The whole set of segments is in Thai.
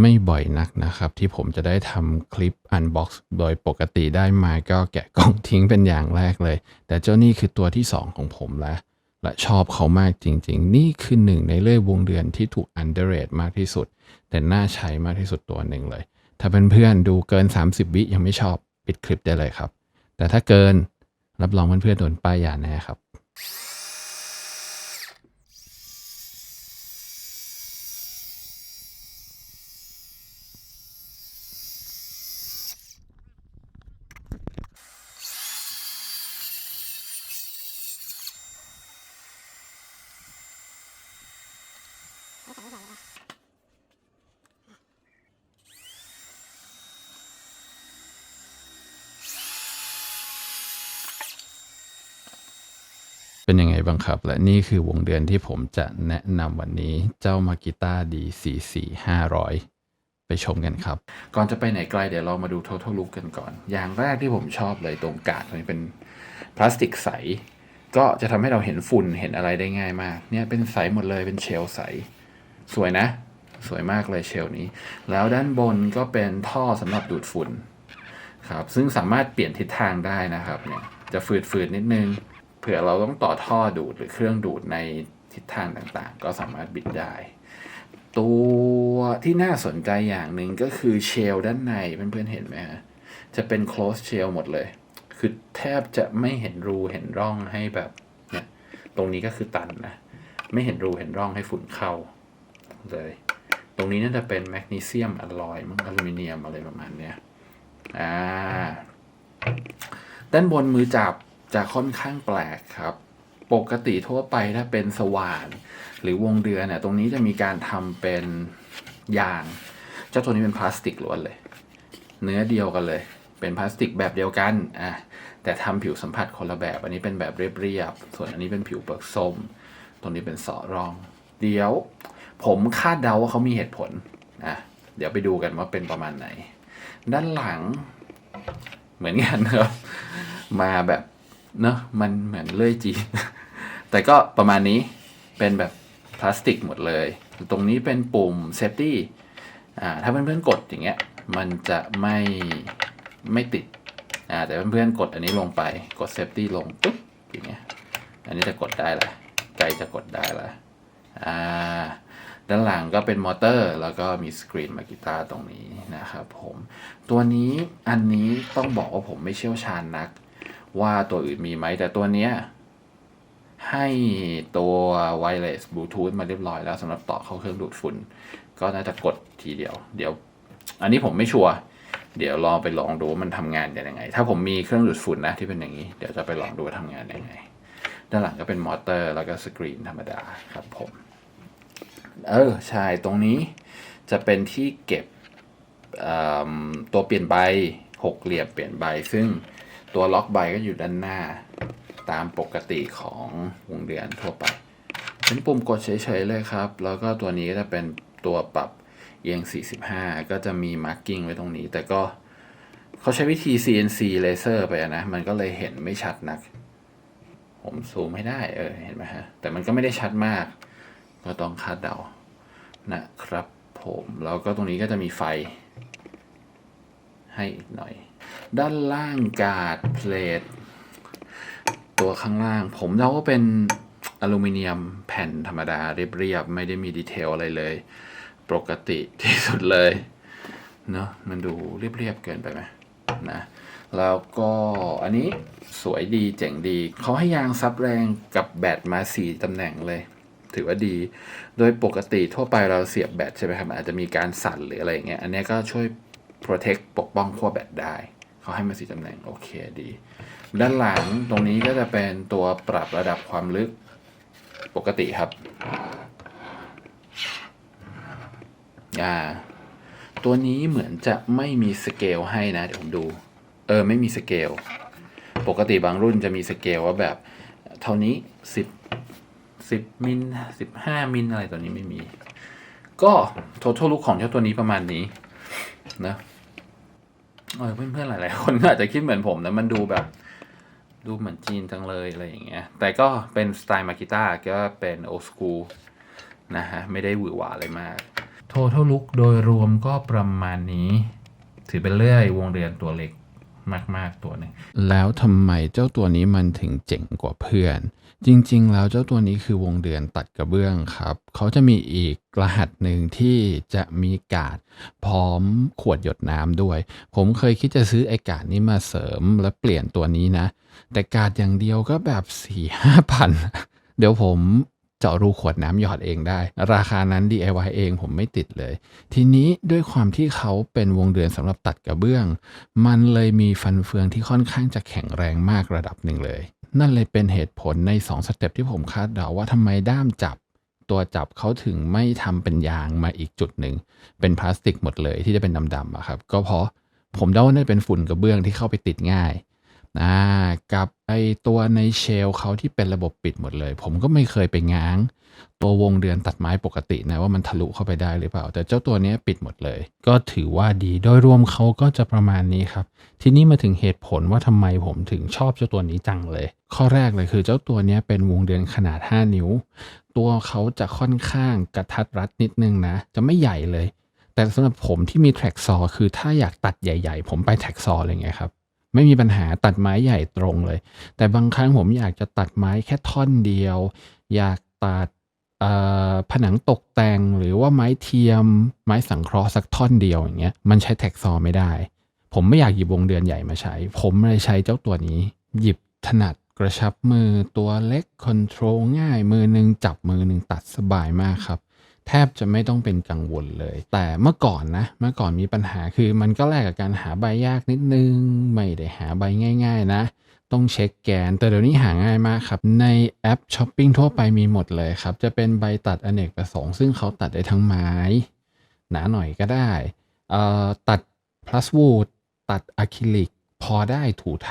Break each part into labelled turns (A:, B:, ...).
A: ไม่บ่อยนักนะครับ ที่ผมจะได้ทำคลิป Unbox โดยปกติได้มาก็แกะกล่องทิ้งเป็นอย่างแรกเลย แต่เจ้านี่คือตัวที่ 2 ของผมแล้ว และชอบเขามากจริง ๆ นี่คือหนึ่งในเลื่อยวงเดือนที่ถูก underrate มากที่สุด แต่น่าใช้มากที่สุดตัวหนึ่งเลย ถ้าเพื่อนๆดูเกิน 30 วิยังไม่ชอบปิดคลิปได้เลยครับ แต่ถ้าเกินรับรองเพื่อนๆโดนป้ายยาแน่ครับ เป็นยังไงบ้างครับ และนี่คือวงเดือนที่ผมจะแนะนำวันนี้เจ้ามากิต้าดี44500ไปชมกันครับ ก่อนจะไปไหนไกลเดี๋ยวเรามาดู total look กันก่อน อย่างแรกที่ผมชอบเลยตรงกาดมันเป็นพลาสติกใส ก็จะทำให้เราเห็นฝุ่นเห็นอะไรได้ง่ายมาก เนี่ยเป็นใสหมดเลยเป็นเชลใส สวยนะ สวยมากเลยเชลนี้ แล้วด้านบนก็เป็นท่อสำหรับดูดฝุ่นครับซึ่งสามารถเปลี่ยนทิศทางได้นะครับเนี่ยจะฝืดๆนิดนึงเผื่อเราต้องต่อท่อดูดหรือเครื่องดูดในทิศทางต่างๆ ก็สามารถบิดได้ ตัวที่น่าสนใจอย่างหนึ่งก็คือเชลด้านในเพื่อนๆเห็นไหมฮะจะเป็น close shell หมดเลย คือแทบจะไม่เห็นรูเห็นร่องให้แบบเนี่ยตรงนี้ก็คือตันนะ ไม่เห็นรูเห็นร่องให้ฝุ่นเข้า เลย ตรงนี้น่าจะเป็นแมกนีเซียมอลลอยมั้งอลูมิเนียมอะไรประมาณเนี้ยอ่าด้านบนมือจับจะค่อนข้างแปลกครับ ปกติทั่วไปถ้าเป็นสว่าน หรือวงเดือนเนี่ยตรงนี้จะมีการทำเป็นยาง เจ้าตัวนี้เป็นพลาสติกล้วนเลย เนื้อเดียวกันเลย เป็นพลาสติกแบบเดียวกันอะแต่ทำผิวสัมผัสคนละแบบ อันนี้เป็นแบบเรียบๆส่วนอันนี้เป็นผิวเปลือกส้ม ตรงนี้เป็นเสอรอง เดี๋ยว ผมคาดเดาว่าเขามีเหตุผลอะเดี๋ยวไปดูกันว่าเป็นประมาณไหน ด้านหลัง เหมือนกันครับ มาแบบเนอะมันเหมือนเลื่อยจีนแต่ก็ประมาณนี้เป็นแบบพลาสติกหมดเลย ตรงนี้เป็นปุ่มเซฟตี้อ่าถ้าเพื่อนๆกดอย่างเงี้ย มันจะไม่ไม่ติดอ่าแต่เพื่อนๆกดอันนี้ลงไปกดเซฟตี้ลงปุ๊บอย่างเงี้ยอันนี้จะกดได้ละไกลจะกดได้ละอ่า ด้านหลังก็เป็นมอเตอร์ แล้วก็มีสกรีนมากีตาร์ตรงนี้นะครับผมตัวนี้อันนี้ต้องบอกว่าผมไม่เชี่ยวชาญนัก ว่าตัวอื่นมีไหมแต่ตัวเนี้ยให้ตัวไวเลสบลูทูธมาเรียบร้อยแล้วสำหรับต่อเข้าเครื่องดูดฝุ่น ก็น่าจะกดทีเดียว เดี๋ยว อันนี้ผมไม่ชัวร์เดี๋ยวลองไปลองดูว่ามันทำงานยังไง ถ้าผมมีเครื่องดูดฝุ่นนะที่เป็นอย่างนี้ เดี๋ยวจะไปลองดูว่าทำงานยังไง ด้านหลังก็เป็นมอเตอร์ แล้วก็สกรีนธรรมดาครับผม เออใช่ตรงนี้จะเป็นที่เก็บตัวเปลี่ยนใบหกเหลี่ยมเปลี่ยนใบ ซึ่งตัวล็อกใบก็อยู่ด้านหน้า ตามปกติของวงเดือนทั่วไป เป็นปุ่มกดเฉยๆเลยครับ แล้วก็ตัวนี้ก็จะเป็นตัวปรับเอียง 45 ก็จะมีมาร์กิ้งไว้ตรงนี้ แต่ก็เขาใช้วิธี CNC laser ไปนะ มันก็เลยเห็นไม่ชัดนัก ผมซูมไม่ได้เออเห็นไหมฮะ แต่มันก็ไม่ได้ชัดมาก ก็ต้องคาดเดานะครับผมแล้วก็ตรงนี้ก็จะมีไฟ ให้อีกหน่อย ด้านล่างกาดเพลทตัวข้างล่าง ผมเดาว่าเป็นอลูมิเนียมแผ่นธรรมดาเรียบๆ ไม่ได้มีดีเทลอะไรเลย ปกติที่สุดเลยเนอะมันดูเรียบๆเกินไปไหมนะแล้วก็อันนี้สวยดีเจ๋งดี เขาให้ยางซับแรงกับแบตมาสี่ตำแหน่งเลย ถือว่าดี โดยปกติทั่วไปเราเสียบแบตใช่ไหมครับอาจจะมีการสั่นหรืออะไรอย่างเงี้ยอันนี้ก็ช่วย protect ปกป้องขั้วแบตได้ เขาให้มาสี่ตำแหน่ง โอเคดี ด้านหลังตรงนี้ก็จะเป็นตัวปรับระดับความลึกปกติครับอ่าตัวนี้เหมือนจะไม่มีสเกลให้นะ เดี๋ยวผมดู เออ ไม่มีสเกล ปกติบางรุ่นจะมีสเกลว่าแบบ เท่านี้สิบ สิบมิลสิบห้ามิลอะไรตัวนี้ไม่มี ก็ total look ของเจ้าตัวนี้ประมาณนี้นะเออเพื่อนๆหลาย ๆ คนอาจจะคิดเหมือนผมนะมันดูแบบ ดูเหมือนจีนจังเลยอะไรอย่างเงี้ย แต่ก็เป็นสไตล์มากิต้าก็เป็นโอ s คูนะฮะ ไม่ได้หวือหวาอะไรมาก Total Look โดยรวมก็ประมาณนี้ ถือเป็นเลื่อยวงเดือนตัวเล็ก มาก ๆ ตัวหนึ่งแล้วทำไมเจ้าตัวนี้มันถึงเจ๋งกว่าเพื่อน จริง ๆ แล้วเจ้าตัวนี้คือวงเดือนตัดกระเบื้องครับ เขาจะมีอีกรหัสหนึ่งที่จะมีกาดพร้อมขวดหยดน้ำด้วย ผมเคยคิดจะซื้อไอ้กาดนี้มาเสริมและเปลี่ยนตัวนี้นะ แต่กาดอย่างเดียวก็แบบสี่ห้าพันเดี๋ยวผม เจาะรูขวดน้ำหยอดเองได้ ราคานั้น DIY เองผมไม่ติดเลย ทีนี้ด้วยความที่เขาเป็นวงเดือนสำหรับตัดกระเบื้อง มันเลยมีฟันเฟืองที่ค่อนข้างจะแข็งแรงมากระดับหนึ่งเลย นั่นเลยเป็นเหตุผลใน 2 สเต็ปที่ผมคาดเดาว่าทำไมด้ามจับตัวจับเขาถึงไม่ทำเป็นยางมาอีกจุดหนึ่ง เป็นพลาสติกหมดเลยที่จะเป็นดำๆอะครับ ก็เพราะผมเดาว่าน่าจะเป็นฝุ่นกระเบื้องที่เข้าไปติดง่าย อ่ากับไอตัวในเชลเขาที่เป็นระบบปิดหมดเลย ผมก็ไม่เคยไปง้าง ตัววงเดือนตัดไม้ปกตินะว่ามันทะลุเข้าไปได้หรือเปล่า แต่เจ้าตัวนี้ปิดหมดเลย ก็ถือว่าดีโดยรวมเขาก็จะประมาณนี้ครับ ทีนี้มาถึงเหตุผลว่าทำไมผมถึงชอบเจ้าตัวนี้จังเลย ข้อแรกเลยคือเจ้าตัวนี้เป็นวงเดือนขนาด 5 นิ้ว ตัวเขาจะค่อนข้างกระทัดรัดนิดนึงนะ จะไม่ใหญ่เลย แต่สำหรับผมที่มีแทร็กซอคือถ้าอยากตัดใหญ่ ๆ ผมไปแทร็กซอเลยไงครับ ไม่มีปัญหาตัดไม้ใหญ่ตรงเลย แต่บางครั้งผมอยากจะตัดไม้แค่ท่อนเดียว อยากตัดผนังตกแต่งหรือว่าไม้เทียม ไม้สังเคราะห์สักท่อนเดียวอย่างเงี้ยมันใช้แท็กซอไม่ได้ ผมไม่อยากหยิบวงเดือนใหญ่มาใช้ ผมเลยใช้เจ้าตัวนี้ หยิบถนัดกระชับมือตัวเล็กคอนโทรลง่ายมือหนึ่งจับมือหนึ่งตัดสบายมากครับ แทบจะไม่ต้องเป็นกังวลเลย แต่เมื่อก่อนนะ เมื่อก่อนมีปัญหาคือมันก็แลกกับการหาใบยากนิดนึง ไม่ได้หาใบง่าย ๆ นะ ต้องเช็คแกน แต่เดี๋ยวนี้หาง่ายมากครับ ในแอปช้อปปิ้งทั่วไปมีหมดเลยครับ จะเป็นใบตัดอเนกประสงค์ ซึ่งเขาตัดได้ทั้งไม้ หนาหน่อยก็ได้เอ่อตัดพลัสวูดตัดอะคริลิกพอได้ถูไถ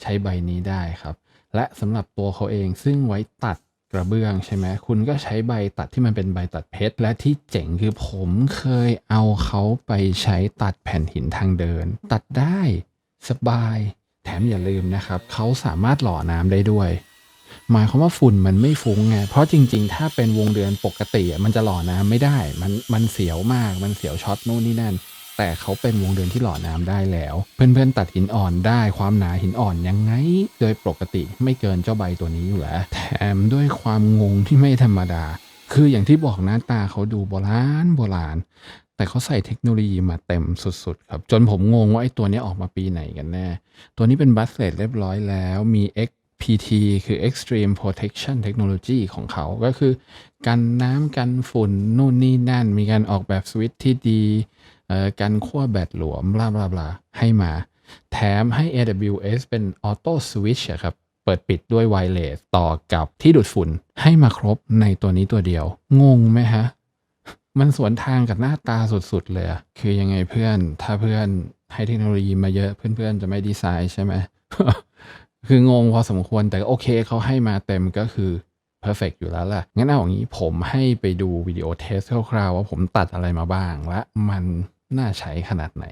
A: ใช้ใบนี้ได้ครับ และสำหรับตัวเขาเองซึ่งไว้ตัด กระเบื้องใช่ไหมคุณก็ใช้ใบตัดที่มันเป็นใบตัดเพชร และที่เจ๋งคือผมเคยเอาเขาไปใช้ตัดแผ่นหินทางเดิน ตัดได้สบาย แถมอย่าลืมนะครับเขาสามารถหล่อน้ำได้ด้วยหมายความว่าฝุ่นมันไม่ฟุ้งไง เพราะจริงๆ ถ้าเป็นวงเดือนปกติมันจะหล่อน้ำไม่ได้ มันมันเสียวมาก มันเสียวช็อตนู่นนี่นั่น แต่เขาเป็นวงเดือนที่หล่อน้ำได้แล้ว เพื่อนๆตัดหินอ่อนได้ความหนาหินอ่อนยังไง โดยปกติไม่เกินเจ้าใบตัวนี้อยู่แล้วแถมด้วยความงงที่ไม่ธรรมดา คืออย่างที่บอกหน้าตาเขาดูโบราณโบราณ แต่เขาใส่เทคโนโลยีมาเต็มสุดๆครับ จนผมงงว่าไอ้ตัวนี้ออกมาปีไหนกันแน่ ตัวนี้เป็นบัสเลตเรียบร้อยแล้วมี XPT คือ Extreme Protection Technology ของเขา ก็คือ กันน้ำกันฝุ่นนู่นนี่นั่น มีการออกแบบสวิตช์ที่ดี กันขั้วแบตหลวมบลาบลาบลาให้มา แถมให้ AWS เป็น Auto Switch อะครับ เปิดปิดด้วยไวเลสต่อกับที่ดูดฝุ่นให้มาครบในตัวนี้ตัวเดียว งงไหมฮะ มันสวนทางกับหน้าตาสุดๆเลยคือยังไงเพื่อนถ้าเพื่อนให้เทคโนโลยีมาเยอะเพื่อนๆ จะไม่ดีไซน์ใช่ไหม คืองงพอสมควรแต่โอเคเขาให้มาเต็มก็คือ perfect อยู่แล้วล่ะ งั้นเอาอย่างนี้ผมให้ไปดูวิดีโอเทสคร่าวๆว่าผมตัดอะไรมาบ้างและมัน น่าใช้ขนาดไหน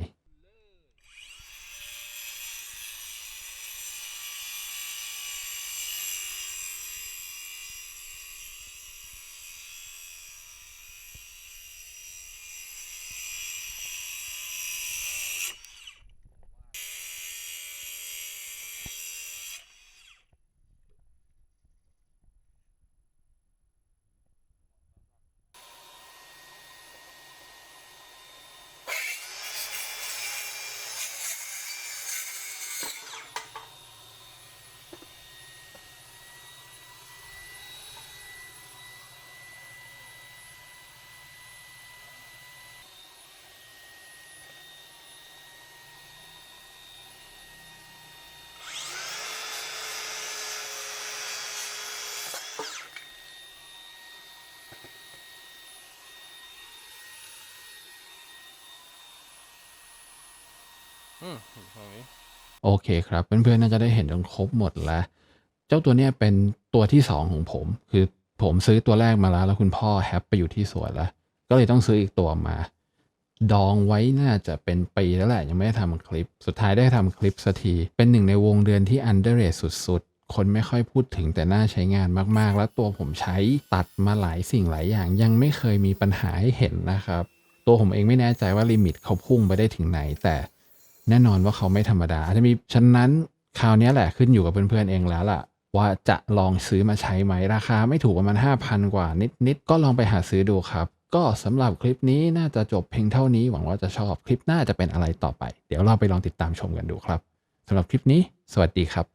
B: อืมตรงนี้
A: โอเคครับ เพื่อนๆน่าจะได้เห็นจนครบหมดแล้ว เจ้าตัวเนี้ยเป็นตัวที่สองของผม คือผมซื้อตัวแรกมาแล้ว แล้วคุณพ่อแฮปไปอยู่ที่สวนแล้ว ก็เลยต้องซื้ออีกตัวมา ดองไว้น่าจะเป็นปีแล้วแหละ ยังไม่ได้ทำคลิป สุดท้ายได้ทำคลิปสักที เป็นหนึ่งในวงเดือนที่อันเดอร์เรทสุดๆ คนไม่ค่อยพูดถึงแต่น่าใช้งานมากๆ แล้วตัวผมใช้ตัดมาหลายสิ่งหลายอย่าง ยังไม่เคยมีปัญหาให้เห็นนะครับ ตัวผมเองไม่แน่ใจว่าลิมิตเขาพุ่งไปได้ถึงไหนแต่ แน่นอนว่าเขาไม่ธรรมดาอาจจะมีฉะนั้นคราวนี้แหละขึ้นอยู่กับเพื่อนๆเองแล้วล่ะ ว่าจะลองซื้อมาใช้ไหมราคาไม่ถูกประมาณ 5,000 กว่านิดๆ ก็ลองไปหาซื้อดูครับ ก็สำหรับคลิปนี้น่าจะจบเพียงเท่านี้หวังว่าจะชอบคลิปหน้าจะเป็นอะไรต่อไป เดี๋ยวเราไปลองติดตามชมกันดูครับสำหรับคลิปนี้ สวัสดีครับ